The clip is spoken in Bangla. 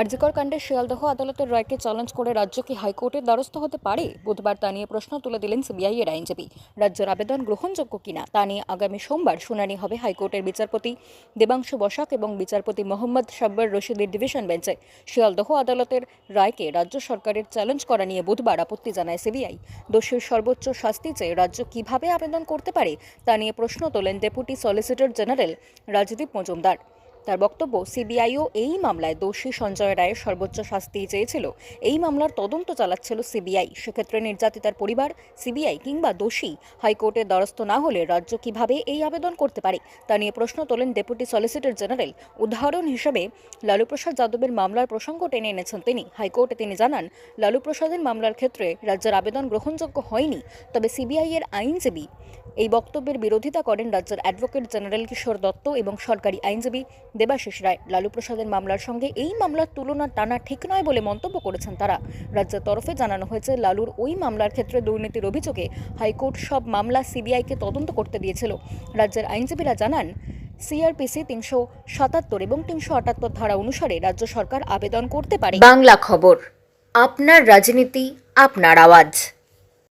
আরজিকর কাণ্ডে শিয়ালদহ আদালতের রায়কে চ্যালেঞ্জ করে রাজ্য কি হাইকোর্টের দ্বারস্থ হতে পারে? বুধবার তা নিয়ে প্রশ্ন তুলে দিলেন সিবিআই এর আইনজীবী। রাজ্যের আবেদন গ্রহণযোগ্য কিনা তা নিয়ে আগামী সোমবার শুনানি হবে হাইকোর্টের বিচারপতি দেবাংশু বসাক এবং বিচারপতি মোহাম্মদ সাব্বার রশিদের ডিভিশন বেঞ্চে। শিয়ালদহ আদালতের রায়কে রাজ্য সরকারের চ্যালেঞ্জ করা নিয়ে বুধবার আপত্তি জানায় সিবিআই। দোষীর সর্বোচ্চ শাস্তি চেয়ে রাজ্য কীভাবে আবেদন করতে পারে তা নিয়ে প্রশ্ন তোলেন deputy solicitor general Rajdeep Majumdar. তার বক্তব্য সিবিআইও এই মামলায় দোষী সঞ্জয় রায়ের সর্বোচ্চ শাস্তি চেয়েছিল। এই মামলার তদন্ত চালাচ্ছিল সিবিআই। সেক্ষেত্রে নির্যাতিতার পরিবার, সিবিআই কিংবা দোষী হাইকোর্টের দ্বারস্থ না হলে রাজ্য কীভাবে এই আবেদন করতে পারে? তা নিয়ে প্রশ্ন তোলেন ডেপুটি সলিসিটর জেনারেল। উদাহরণ হিসেবে লালু প্রসাদ যাদবের মামলার প্রসঙ্গ টেনে এনেছেন তিনি। হাইকোর্টে তিনি জানান লালু প্রসাদের মামলার ক্ষেত্রে রাজ্যের আবেদন গ্রহণযোগ্য হয়নি। তবে সিবিআই এর আইনজীবী এই বক্তব্যের বিরোধিতা করেন রাজ্যের অ্যাডভোকেট জেনারেল কিশোর দত্ত এবং সরকারি আইনজীবী দেবাশিস রায়। লালু প্রসাদের মামলার সঙ্গে এই মামলার তুলনা টানা ঠিক নয় বলে মন্তব্য করেছেন তারা। রাজ্যের তরফে জানানো হয়েছে, লালুর ওই মামলার ক্ষেত্রে দুর্নীতির অভিযোগে হাইকোর্ট সব মামলা সিবিআইকে তদন্ত করতে দিয়েছিল। রাজ্যের আইনজীবীরা জানান, সিআরপিসি তিনশো সাতাত্তর এবং তিনশো আটাত্তর ধারা অনুসারে রাজ্য সরকার আবেদন করতে পারে। বাংলা খবর, আপনার রাজনীতি, আপনার আওয়াজ।